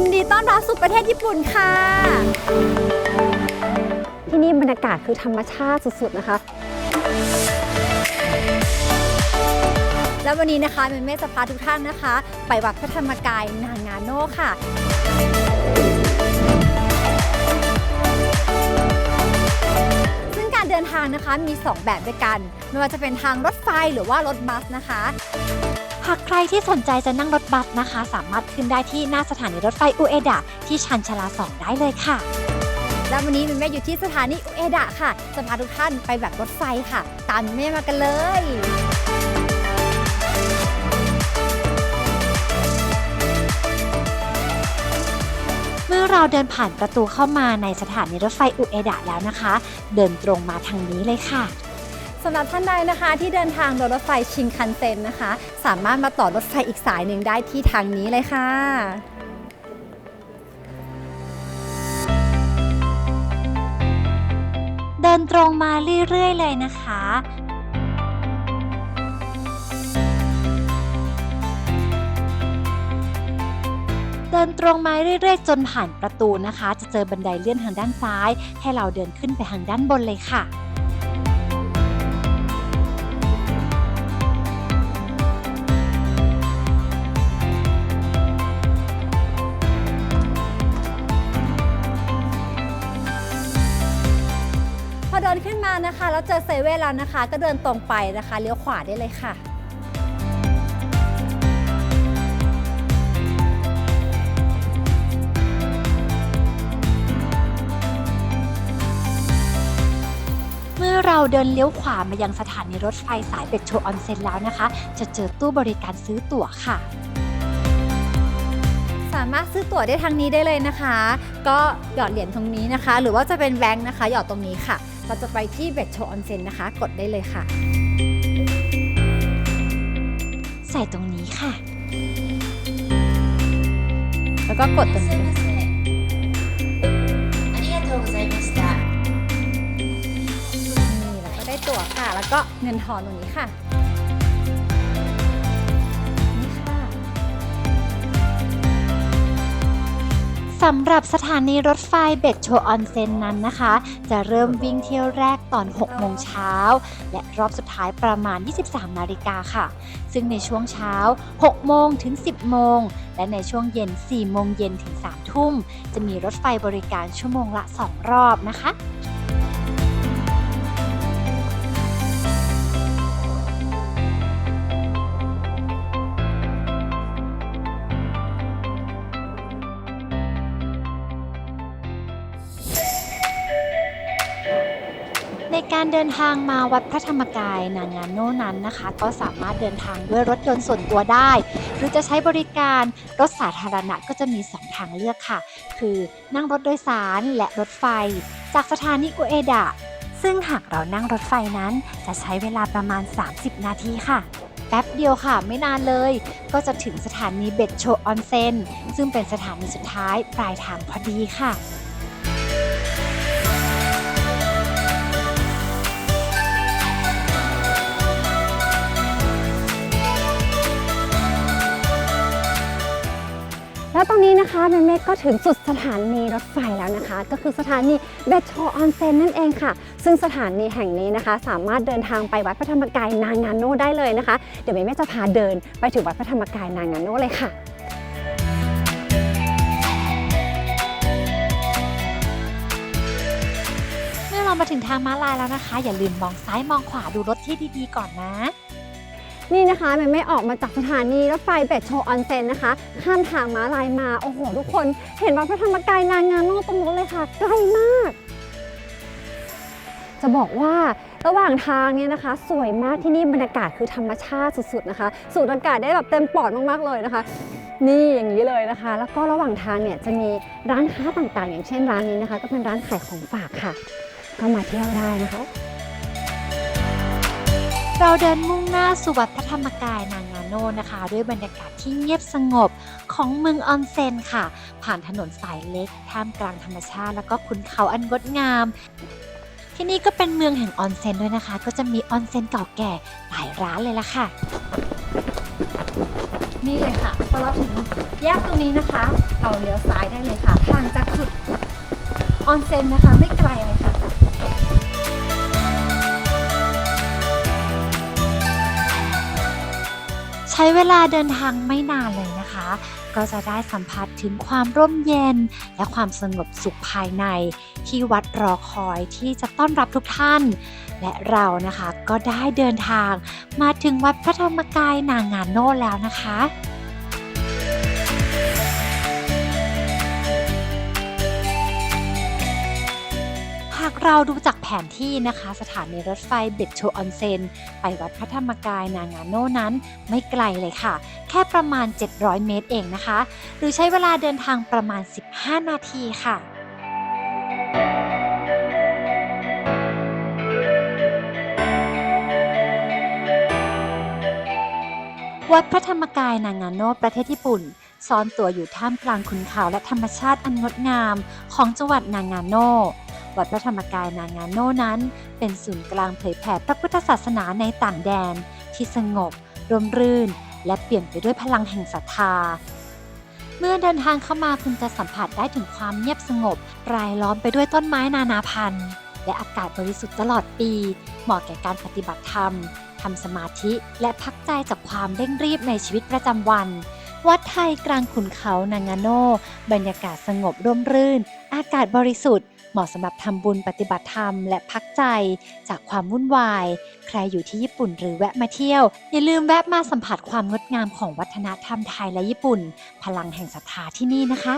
ยินดีต้อนรับสู่ประเทศญี่ปุ่นค่ะ ที่นี่บรรยากาศคือธรรมชาติสุดๆนะคะ แล้ววันนี้นะคะเมนเม่จะพาทุกท่านนะคะ ไปวัดพระธรรมกายนางาโน่ค่ะซึ่งการเดินทางนะคะมี 2 แบบด้วยกัน ไม่ว่าจะเป็นทางรถไฟหรือว่ารถบัสนะคะ หากใครที่สนใจจะนั่งรถบัสนะคะ สามารถขึ้นได้ที่หน้าสถานีรถไฟอุเอดะที่ชันชาลาสองได้เลยค่ะ และวันนี้เมเม่อยู่ที่สถานีอุเอดะค่ะ จะพาทุกท่านไปแบบรถไฟค่ะ ตามเมเม่มากันเลยเมื่อเราเดินผ่านประตูเข้ามาในสถานีรถไฟอุเอดะแล้วนะคะ เดินตรงมาทางนี้เลยค่ะ สำหรับท่านใดนะคะที่เดินทางโดยรถไฟชินคันเซ็นนะคะ สามารถมาต่อรถไฟอีกสายหนึ่งได้ที่ทางนี้เลยค่ะเดินตรงมาเรื่อยๆเลยนะคะ เดินตรงมาเรื่อยๆ จนผ่านประตูนะคะ จะเจอบันไดเลื่อนทางด้านซ้าย ให้เราเดินขึ้นไปทางด้านบนเลยค่ะ นขึ้นมานะคะ แล้วเจอเซเว่นแล้วนะคะ ก็เดินตรงไปนะคะเลี้ยวขวาได้เลยค่ะเมื่อเราเดินเลี้ยวขวามายังสถานีรถไฟสายเป็ดโชออนเซ็นแล้วนะคะ จะเจอตู้บริการซื้อตั๋วค่ะ สามารถซื้อตั๋วได้ทางนี้ได้เลยนะคะ ก็หยอดเหรียญตรงนี้นะคะ หรือว่าจะเป็นแบงค์นะคะ หยอดตรงนี้ค่ะ เราจะไปที่เบ t โชออนเซ็นนะคะ กดได้เลยค่ะ ใส่ตรงนี้ค่ะ แล้วก็กดตรง す นี้ いませんありがとうございました นี่แล้วก็ได้ตั๋วค่ะ แล้วก็เงินทอนตรงนี้ค่ะ สำหรับสถานีรถไฟเบดโชออนเซ็นนั้นนะคะ จะเริ่มวิ่งเที่ยวแรกตอน 6 โมงเช้า และรอบสุดท้ายประมาณ 23 นาฬิกาค่ะ ซึ่งในช่วงเช้า 6 โมงถึง 10 โมง และในช่วงเย็น 4 โมงเย็นถึง 3 ทุ่ม จะมีรถไฟบริการชั่วโมงละ 2 รอบนะคะ การเดินทางมาวัดพระธรรมกายนางานโน่นั้นนะคะ ก็สามารถเดินทางด้วยรถยนต์ส่วนตัวได้ หรือจะใช้บริการรถสาธารณะก็จะมี 2 ทางเลือกค่ะ คือนั่งรถโดยสารและรถไฟ จากสถานีอุเอดะ ซึ่งหากเรานั่งรถไฟนั้นจะใช้เวลาประมาณ 30 นาทีค่ะแป๊บเดียวค่ะไม่นานเลย ก็จะถึงสถานีเบดโชออนเซนซึ่งเป็นสถานีสุดท้ายปลายทางพอดีค่ะ แล้วตอนนี้นะคะแม่เมฆก็ถึงสุดสถานีรถไฟแล้วนะคะ ก็คือสถานีเบชโชออนเซนนั่นเองค่ะ ซึ่งสถานีแห่งนี้นะคะ สามารถเดินทางไปวัดพระธรรมกายนางาโนได้เลยนะคะ เดี๋ยวแม่เมฆจะพาเดินไปถึงวัดพระธรรมกายนางาโนเลยค่ะเมื่อเรามาถึงทางม้าลายแล้วนะคะ อย่าลืมมองซ้ายมองขวาดูรถที่ดีๆก่อนนะ นี่นะคะแม่ไม่ออกมาจากสถานีรถไฟเบชโชออนเซนนะคะ ข้ามทางม้าลายมา โอ้โห ทุกคนเห็นวัดพระธรรมกายนางงาโน่ตรงนู้นเลยค่ะ ใกล้มาก จะบอกว่าระหว่างทางเนี่ยนะคะ สวยมากที่นี่บรรยากาศคือธรรมชาติสุดๆนะคะสูดอากาศได้แบบเต็มปอดมากๆเลยนะคะ นี่อย่างนี้เลยนะคะ แล้วก็ระหว่างทางเนี่ยจะมีร้านค้าต่างๆ อย่างเช่นร้านนี้นะคะ ก็เป็นร้านขายของฝากค่ะ ก็มาเที่ยวได้นะคะ เราเดินมุ่งหน้าสู่วัดพระธรรมกายนางาโนนะคะ ด้วยบรรยากาศที่เงียบสงบของเมืองออนเซนค่ะ ผ่านถนนสายเล็ก ท่ามกลางธรรมชาติ แล้วก็ขุนเขาอันงดงาม ที่นี่ก็เป็นเมืองแห่งออนเซนด้วยนะคะ ก็จะมีออนเซนเก่าแก่หลายร้านเลยล่ะค่ะ นี่เลยค่ะพอเราถึงแยกตรงนี้นะคะ เราเลี้ยวซ้ายได้เลยค่ะห่างจากจุดออนเซนนะคะ ไม่ไกลเลยค่ะ ช้เวลาเดินทางไม่นานเลยนะคะ ก็จะได้สัมผัสถึงความร่มเย็น และความสงบสุขภายในที่วัดรอคอยที่จะต้อนรับทุกท่าน และเรานะคะก็ได้เดินทางมาถึงวัดพระธรรมกายนางงานโน่แล้วนะคะ เราดูจากแผนที่นะคะ สถานีรถไฟเบตโชออนเซนไปวัดพระธรรมกายนางาโน่นั้นไม่ไกลเลยค่ะ แค่ประมาณ 700 เมตรเองนะคะ หรือใช้เวลาเดินทางประมาณ 15 นาทีค่ะวัดพระธรรมกายนางาโนประเทศญี่ปุ่น ซ่อนตัวอยู่ท่ามกลางขุนเขาและธรรมชาติอันงดงามของจังหวัดนางาโน วัดพระธรรมกายนางาโน่นั้น เป็นศูนย์กลางเผยแผ่พระพุทธศาสนาในต่างแดน ที่สงบ ร่มรื่น และเปลี่ยนไปด้วยพลังแห่งศรัทธา เมื่อเดินทางเข้ามาคุณจะสัมผัสได้ถึงความเงียบสงบ รายล้อมไปด้วยต้นไม้นานาพันธุ์ และอากาศบริสุทธิ์ตลอดปี เหมาะแก่การปฏิบัติธรรมทำสมาธิและพักใจจากความเร่งรีบในชีวิตประจำวัน วัดไทยกลางขุนเขานางาโนบรรยากาศสงบร่มรื่น อากาศบริสุทธิ์ มาะสำหรับทำบุญปฏิบัติธรรมและพักใจจากความวุ่นวาย ใครอยู่ที่ญี่ปุ่นหรือแวะมาเที่ยว อย่าลืมแวะมาสัมผัสความงดงามของวัฒนธรรมไทยและญี่ปุ่น พลังแห่งศรัทธาที่นี่นะคะ